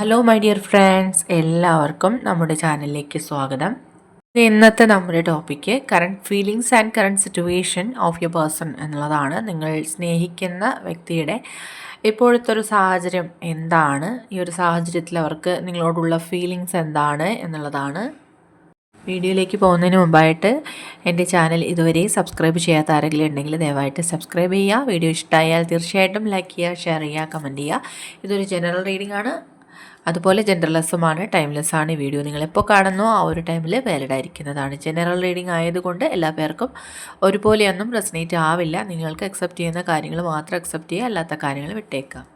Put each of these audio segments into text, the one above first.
Hello my dear friends എല്ലാവർക്കും നമ്മുടെ ചാനലിലേക്ക് സ്വാഗതം. ഇന്നത്തെ നമ്മുടെ topic current feelings and current situation of your person എന്നുള്ളതാണ് നിങ്ങൾ സ്നേഹിക്കുന്ന വ്യക്തിയുടെ ഇപ്പോഴത്തെ ഒരു സാഹചര്യം എന്താണ്? ഈ ഒരു സാഹചര്യത്തിൽ അവർക്ക് നിങ്ങളോടുള്ള ഫീലിങ്സ് എന്താണ് എന്നുള്ളതാണ്. വീഡിയോയിലേക്ക് പോകുന്നതിന് മുമ്പായിട്ട് എന്റെ ചാനൽ ഇതുവരെ സബ്സ്ക്രൈബ് ചെയ്യാത്ത ആരെങ്കിലും ഉണ്ടെങ്കിൽ ദയവായിട്ട് സബ്സ്ക്രൈബ് ചെയ്യുക. വീഡിയോ ഇഷ്ടമായാൽ തീർച്ചയായിട്ടും ലൈക്ക് ചെയ്യുക ഷെയർ ചെയ്യുക കമന്റ് ചെയ്യുക. ഇതൊരു ജനറൽ റീഡിംഗ് ആണ്. അതുപോലെ ജെൻഡർലെസ്സുമാണ് ടൈംലെസ് ആണ് ഈ വീഡിയോ നിങ്ങൾ നിങ്ങളെപ്പോൾ കാണുന്നോ ആ ഒരു ടൈമിൽ വാലിഡ് ആയിരിക്കുന്നതാണ്. ജനറൽ റീഡിംഗ് ആയതുകൊണ്ട് എല്ലാ പേർക്കും ഒരുപോലെയൊന്നും റെസനേറ്റ് ആവില്ല. നിങ്ങൾക്ക് അക്സെപ്റ്റ് ചെയ്യുന്ന കാര്യങ്ങൾ മാത്രം അക്സെപ്റ്റ് ചെയ്യുക അല്ലാത്ത കാര്യങ്ങൾ വിട്ടേക്കാം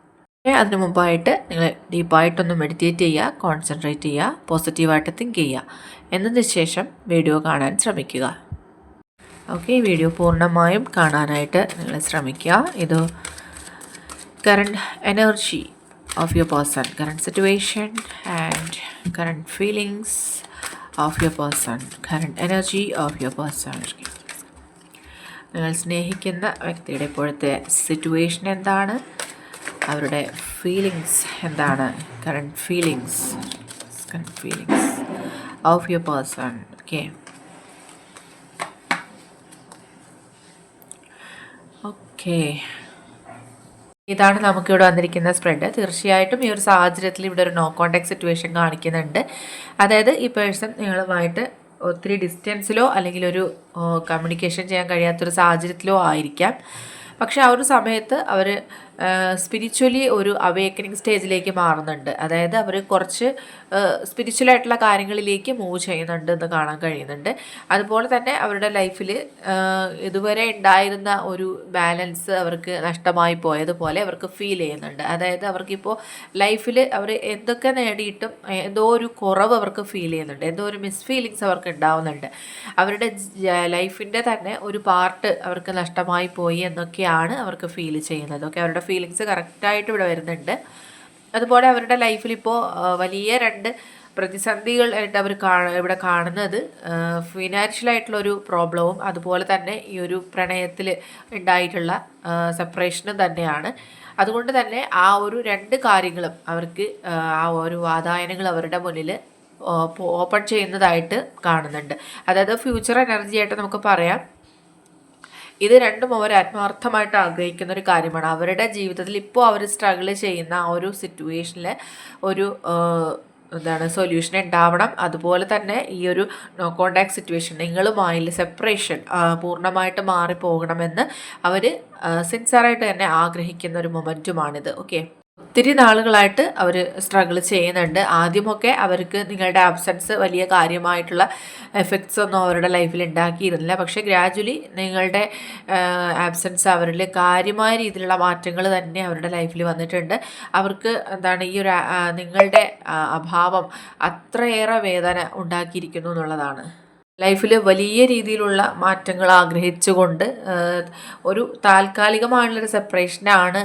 അതിനു മുമ്പായിട്ട് നിങ്ങൾ ഡീപ്പായിട്ടൊന്ന് മെഡിറ്റേറ്റ് ചെയ്യുക കോൺസെൻട്രേറ്റ് ചെയ്യുക പോസിറ്റീവായിട്ട് തിങ്ക് ചെയ്യുക. എന്നതിന് ശേഷം വീഡിയോ കാണാൻ ശ്രമിക്കുക. ഓക്കെ ഈ വീഡിയോ പൂർണമായും കാണാനായിട്ട് നിങ്ങൾ ശ്രമിക്കുക. ഇത് current energy of your person, current situation and current feelings of your person, current energy of your person. നിങ്ങൾ സ്നേഹിക്കുന്ന വ്യക്തിയുടെ ഇപ്പോഴത്തെ സിറ്റുവേഷൻ എന്താണ് അവരുടെ ഫീലിങ്സ് എന്താണ് current feelings current feelings of your person okay okay ഇതാണ് നമുക്കിവിടെ വന്നിരിക്കുന്ന സ്പ്രെഡ് തീർച്ചയായിട്ടും ഈ ഒരു സാഹചര്യത്തിൽ ഇവിടെ ഒരു നോ കോണ്ടാക്ട് സിറ്റുവേഷൻ കാണിക്കുന്നുണ്ട്. അതായത് ഈ പേഴ്സൺ നിങ്ങളുമായിട്ട് ഒത്തിരി ഡിസ്റ്റൻസിലോ അല്ലെങ്കിൽ ഒരു കമ്മ്യൂണിക്കേഷൻ ചെയ്യാൻ കഴിയാത്തൊരു സാഹചര്യത്തിലോ ആയിരിക്കാം. പക്ഷെ ആ ഒരു സമയത്ത് അവർ സ്പിരിച്വലി ഒരു അവേക്കനിങ് സ്റ്റേജിലേക്ക് മാറുന്നുണ്ട്. അതായത് അവർ കുറച്ച് സ്പിരിച്വലായിട്ടുള്ള കാര്യങ്ങളിലേക്ക് മൂവ് ചെയ്യുന്നുണ്ട് എന്ന് കാണാൻ കഴിയുന്നുണ്ട്. അതുപോലെ തന്നെ അവരുടെ ലൈഫിൽ ഇതുവരെ ഉണ്ടായിരുന്ന ഒരു ബാലൻസ് അവർക്ക് നഷ്ടമായി പോയതുപോലെ അവർക്ക് ഫീൽ ചെയ്യുന്നുണ്ട്. അതായത് അവർക്കിപ്പോൾ ലൈഫിൽ അവർ എന്തൊക്കെ നേടിയിട്ടും എന്തോ ഒരു കുറവ് അവർക്ക് ഫീൽ ചെയ്യുന്നുണ്ട്. എന്തോ ഒരു മിസ് ഫീലിങ്സ് അവർക്ക് ഉണ്ടാവുന്നുണ്ട്. അവരുടെ ലൈഫിന്റെ തന്നെ ഒരു പാർട്ട് അവർക്ക് നഷ്ടമായി പോയി എന്നൊക്കെയാണ് അവർക്ക് ഫീൽ ചെയ്യുന്നത്. ഓക്കെ അവരുടെ ഫീലിങ്സ് കറക്റ്റായിട്ട് ഇവിടെ വരുന്നുണ്ട്. അതുപോലെ അവരുടെ ലൈഫിൽ ഇപ്പോൾ വലിയ രണ്ട് പ്രതിസന്ധികൾ ആയിട്ട് അവർ കാണ ഇവിടെ കാണുന്നത് ഫിനാൻഷ്യലായിട്ടുള്ളൊരു പ്രോബ്ലവും അതുപോലെ തന്നെ ഈ ഒരു പ്രണയത്തിൽ ഉണ്ടായിട്ടുള്ള സെപ്പറേഷനും തന്നെയാണ്. അതുകൊണ്ട് തന്നെ ആ ഒരു രണ്ട് കാര്യങ്ങളും അവർക്ക് ആ ഒരു വാതായനങ്ങൾ അവരുടെ മുന്നിൽ ഓപ്പൺ ചെയ്യുന്നതായിട്ട് കാണുന്നുണ്ട്. അതായത് ഫ്യൂച്ചർ എനർജി ആയിട്ട് നമുക്ക് പറയാം. ഇത് രണ്ടും അവർ ആത്മാർത്ഥമായിട്ട് ആഗ്രഹിക്കുന്ന ഒരു കാര്യമാണ്. അവരുടെ ജീവിതത്തിൽ ഇപ്പോൾ അവർ സ്ട്രഗിൾ ചെയ്യുന്ന ആ ഒരു സിറ്റുവേഷനിൽ ഒരു എന്താണ് സൊല്യൂഷൻ ഉണ്ടാവണം. അതുപോലെ തന്നെ ഈ ഒരു നോ കോണ്ടാക്ട് സിറ്റുവേഷൻ നിങ്ങളുമായുള്ള സെപ്പറേഷൻ പൂർണമായിട്ട് മാറിപ്പോകണമെന്ന് അവർ സിൻസറായിട്ട് തന്നെ ആഗ്രഹിക്കുന്ന ഒരു മൊമെന്റുമാണിത് ഓക്കെ ഒത്തിരി നാളുകളായിട്ട് അവർ സ്ട്രഗിൾ ചെയ്യുന്നുണ്ട്. ആദ്യമൊക്കെ അവർക്ക് നിങ്ങളുടെ ആബ്സെൻസ് വലിയ കാര്യമായിട്ടുള്ള എഫക്ട്സ് ഒന്നും അവരുടെ ലൈഫിൽ ഉണ്ടാക്കിയിരുന്നില്ല. പക്ഷേ ഗ്രാജുവലി നിങ്ങളുടെ ആബ്സെൻസ് അവരിൽ കാര്യമായ രീതിയിലുള്ള മാറ്റങ്ങൾ തന്നെ അവരുടെ ലൈഫിൽ വന്നിട്ടുണ്ട്. അവർക്ക് എന്താണ് ഈ ഒരു നിങ്ങളുടെ അഭാവം അത്രയേറെ വേദന ഉണ്ടാക്കിയിരിക്കുന്നു എന്നുള്ളതാണ്. ലൈഫിൽ വലിയ രീതിയിലുള്ള മാറ്റങ്ങൾ ആഗ്രഹിച്ചുകൊണ്ട് ഒരു താൽക്കാലികമായുള്ളൊരു സെപ്പറേഷനാണ്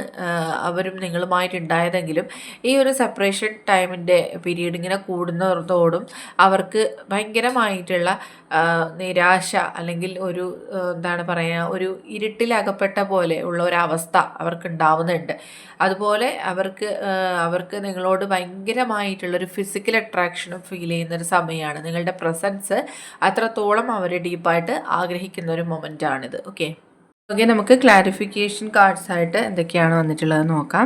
അവരും നിങ്ങളുമായിട്ട് ഉണ്ടായതെങ്കിലും ഈ ഒരു സെപ്പറേഷൻ ടൈമിന്റെ പീരീഡ് ഇങ്ങനെ കൂടുന്നതോടും അവർക്ക് ഭയങ്കരമായിട്ടുള്ള നിരാശ അല്ലെങ്കിൽ ഒരു എന്താണ് പറയുക ഒരു ഇരുട്ടിലകപ്പെട്ട പോലെ ഉള്ള ഒരവസ്ഥ അവർക്ക് ഉണ്ടാവുന്നുണ്ട് അതുപോലെ അവർക്ക് അവർക്ക് നിങ്ങളോട് ഭയങ്കരമായിട്ടുള്ളൊരു ഫിസിക്കൽ അട്രാക്ഷനും ഫീൽ ചെയ്യുന്നൊരു സമയമാണ്. നിങ്ങളുടെ പ്രസൻസ് അത്രത്തോളം അവർ ഡീപ്പായിട്ട് ആഗ്രഹിക്കുന്ന ഒരു മൊമെന്റാണിത് ഓക്കെ ഓക്കെ നമുക്ക് ക്ലാരിഫിക്കേഷൻ കാർഡ്സ് ആയിട്ട് എന്തൊക്കെയാണ് വന്നിട്ടുള്ളത് നോക്കാം.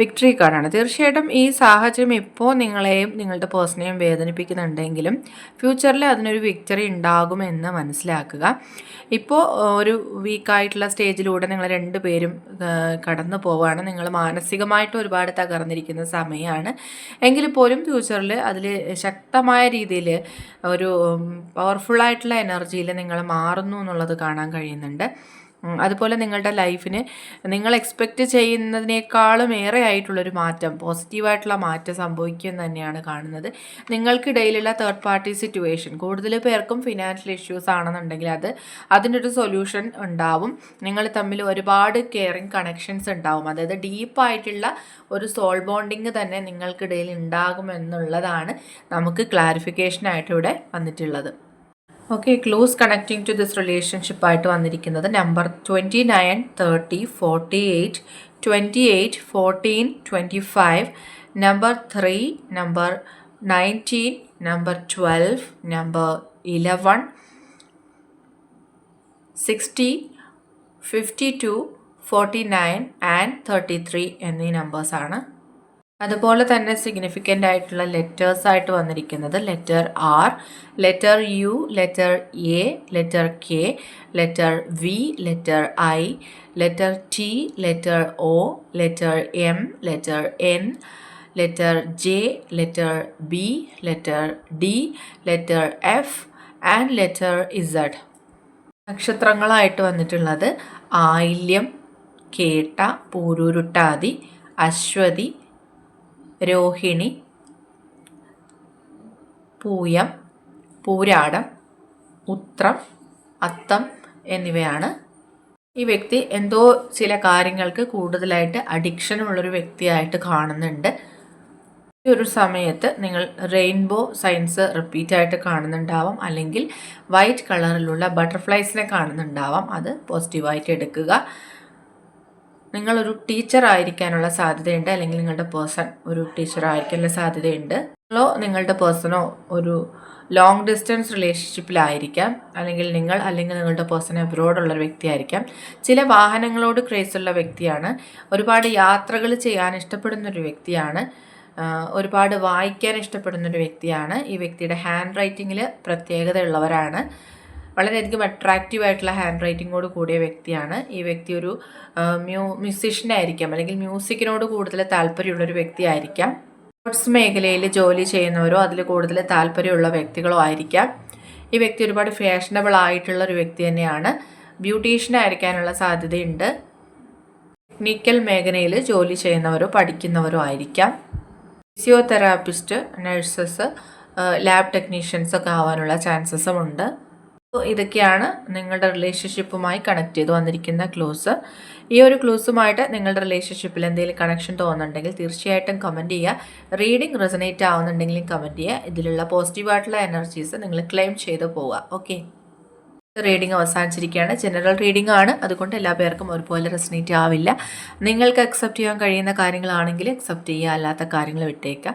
വിക്ടറി കാർഡാണ് തീർച്ചയായിട്ടും ഈ സാഹചര്യം ഇപ്പോൾ നിങ്ങളെയും നിങ്ങളുടെ പേഴ്സണെയും വേദനിപ്പിക്കുന്നുണ്ടെങ്കിലും ഫ്യൂച്ചറിൽ അതിനൊരു വിക്ടറി ഉണ്ടാകുമെന്ന് മനസ്സിലാക്കുക. ഇപ്പോൾ ഒരു വീക്കായിട്ടുള്ള സ്റ്റേജിലൂടെ നിങ്ങൾ രണ്ടുപേരും കടന്നു പോവുകയാണ്. നിങ്ങൾ മാനസികമായിട്ട് ഒരുപാട് തകർന്നിരിക്കുന്ന സമയമാണ്. എങ്കിൽ പോലും ഫ്യൂച്ചറിൽ അതിൽ ശക്തമായ രീതിയിൽ ഒരു പവർഫുള്ളായിട്ടുള്ള എനർജിയിൽ നിങ്ങൾ മാറുന്നു എന്നുള്ളത് കാണാൻ കഴിയുന്നുണ്ട്. അതുപോലെ നിങ്ങളുടെ ലൈഫിന് നിങ്ങൾ എക്സ്പെക്റ്റ് ചെയ്യുന്നതിനേക്കാളും ഏറെ ആയിട്ടുള്ളൊരു മാറ്റം പോസിറ്റീവായിട്ടുള്ള മാറ്റം സംഭവിക്കും തന്നെയാണ് കാണുന്നത്. നിങ്ങൾക്കിടയിലുള്ള തേർഡ് പാർട്ടി സിറ്റുവേഷൻ കൂടുതൽ പേർക്കും ഫിനാൻഷ്യൽ ഇഷ്യൂസ് ആണെന്നുണ്ടെങ്കിൽ അത് അതിനൊരു സൊല്യൂഷൻ ഉണ്ടാവും. നിങ്ങൾ തമ്മിൽ ഒരുപാട് കെയറിങ് കണക്ഷൻസ് ഉണ്ടാവും. അതായത് ഡീപ്പായിട്ടുള്ള ഒരു സോൾ ബോണ്ടിങ് തന്നെ നിങ്ങൾക്കിടയിൽ ഉണ്ടാകുമെന്നുള്ളതാണ് നമുക്ക് ക്ലാരിഫിക്കേഷനായിട്ട് ഇവിടെ വന്നിട്ടുള്ളത്. Okay close connecting to this relationship ആയിട്ട് വന്നിരിക്കുന്നത് number twenty nine thirty forty eight twenty eight fourteen twenty five number three number nineteen number twelve number eleven sixty fifty two forty nine and thirty three എന്നീ നമ്പേഴ്സാണ് അതുപോലെ തന്നെ significant ആയിട്ടുള്ള letters ആയിട്ട് വന്നിരിക്കുന്നത് letter R letter U letter A letter K letter V letter I letter T letter O letter M letter N letter J letter B letter D letter F and letter Z നക്ഷത്രങ്ങളായിട്ട് വന്നിട്ടുള്ളത് ആയില്യം കേട്ട പൂരുരുട്ടാതി അശ്വതി രോഹിണി പൂയം പൂരാടം ഉത്രം അത്തം എന്നിവയാണ്. ഈ വ്യക്തി എന്തോ ചില കാര്യങ്ങൾക്ക് കൂടുതലായിട്ട് addiction ഉള്ളൊരു വ്യക്തിയായിട്ട് കാണുന്നുണ്ട്. ഈ ഒരു സമയത്ത് നിങ്ങൾ റെയിൻബോ സൈൻസ് റിപ്പീറ്റ് ആയിട്ട് കാണുന്നുണ്ടാവാം. അല്ലെങ്കിൽ വൈറ്റ് കളറിലുള്ള ബട്ടർഫ്ലൈസിനെ കാണുന്നുണ്ടാവാം. അത് പോസിറ്റീവായിട്ട് എടുക്കുക. നിങ്ങളൊരു ടീച്ചർ ആയിരിക്കാനുള്ള സാധ്യതയുണ്ട് അല്ലെങ്കിൽ നിങ്ങളുടെ പേഴ്സൺ ഒരു ടീച്ചർ ആയിരിക്കാനുള്ള സാധ്യതയുണ്ട്. നിങ്ങളോ നിങ്ങളുടെ പേഴ്സണോ ഒരു ലോങ് ഡിസ്റ്റൻസ് റിലേഷൻഷിപ്പിലായിരിക്കാം അല്ലെങ്കിൽ നിങ്ങൾ അല്ലെങ്കിൽ നിങ്ങളുടെ പേഴ്സൺ എബ്രോഡുള്ള ഒരു വ്യക്തിയായിരിക്കാം. ചില വാഹനങ്ങളോട് ക്രേസ് ഉള്ള വ്യക്തിയാണ്. ഒരുപാട് യാത്രകൾ ചെയ്യാൻ ഇഷ്ടപ്പെടുന്ന ഒരു വ്യക്തിയാണ്. ഒരുപാട് വായിക്കാൻ ഇഷ്ടപ്പെടുന്ന ഒരു വ്യക്തിയാണ്. ഈ വ്യക്തിയുടെ ഹാൻഡ് റൈറ്റിങ്ങിൽ പ്രത്യേകത ഉള്ളവരാണ് വളരെയധികം അട്രാക്റ്റീവ് ആയിട്ടുള്ള ഹാൻഡ് റൈറ്റിങ്ങോട് കൂടിയ വ്യക്തിയാണ്. ഈ വ്യക്തി ഒരു മ്യൂ മ്യൂസിഷ്യൻ ആയിരിക്കാം. അല്ലെങ്കിൽ മ്യൂസിക്കിനോട് കൂടുതൽ താല്പര്യമുള്ളൊരു വ്യക്തിയായിരിക്കാം സ്പോർട്സ് മേഖലയിൽ ജോലി ചെയ്യുന്നവരോ അതിൽ കൂടുതൽ താല്പര്യമുള്ള വ്യക്തികളോ ആയിരിക്കാം. ഈ വ്യക്തി ഒരുപാട് ഫാഷനബിൾ ആയിട്ടുള്ള ഒരു വ്യക്തി തന്നെയാണ്. ബ്യൂട്ടീഷ്യൻ ആയിരിക്കാനുള്ള സാധ്യതയുണ്ട്. ടെക്നിക്കൽ മേഖലയിൽ ജോലി ചെയ്യുന്നവരോ പഠിക്കുന്നവരോ ആയിരിക്കാം. ഫിസിയോതെറാപ്പിസ്റ്റ് നഴ്സസ് ലാബ് ടെക്നീഷ്യൻസ് ഒക്കെ ആവാനുള്ള ചാൻസസും ഉണ്ട്. ഇതൊക്കെയാണ് നിങ്ങളുടെ റിലേഷൻഷിപ്പുമായി കണക്ട് ചെയ്ത് വന്നിരിക്കുന്ന ക്ലൂസ് ഈ ഒരു ക്ലൂസുമായിട്ട് നിങ്ങളുടെ റിലേഷൻഷിപ്പിൽ എന്തെങ്കിലും കണക്ഷൻ തോന്നുന്നുണ്ടെങ്കിൽ തീർച്ചയായിട്ടും കമന്റ് ചെയ്യുക. റീഡിംഗ് റെസനേറ്റ് ആവുന്നുണ്ടെങ്കിലും കമന്റ് ചെയ്യുക. ഇതിലുള്ള പോസിറ്റീവായിട്ടുള്ള എനർജീസ് നിങ്ങൾ ക്ലെയിം ചെയ്ത് പോവുക. ഓക്കെ റീഡിംഗ് അവസാനിച്ചിരിക്കുകയാണ്. ജനറൽ റീഡിംഗ് ആണ്. അതുകൊണ്ട് എല്ലാ പേർക്കും ഒരുപോലെ റെസനേറ്റ് ആവില്ല. നിങ്ങൾക്ക് അക്സെപ്റ്റ് ചെയ്യാൻ കഴിയുന്ന കാര്യങ്ങളാണെങ്കിൽ അക്സെപ്റ്റ് ചെയ്യുക. അല്ലാത്ത കാര്യങ്ങൾ വിട്ടേക്കുക.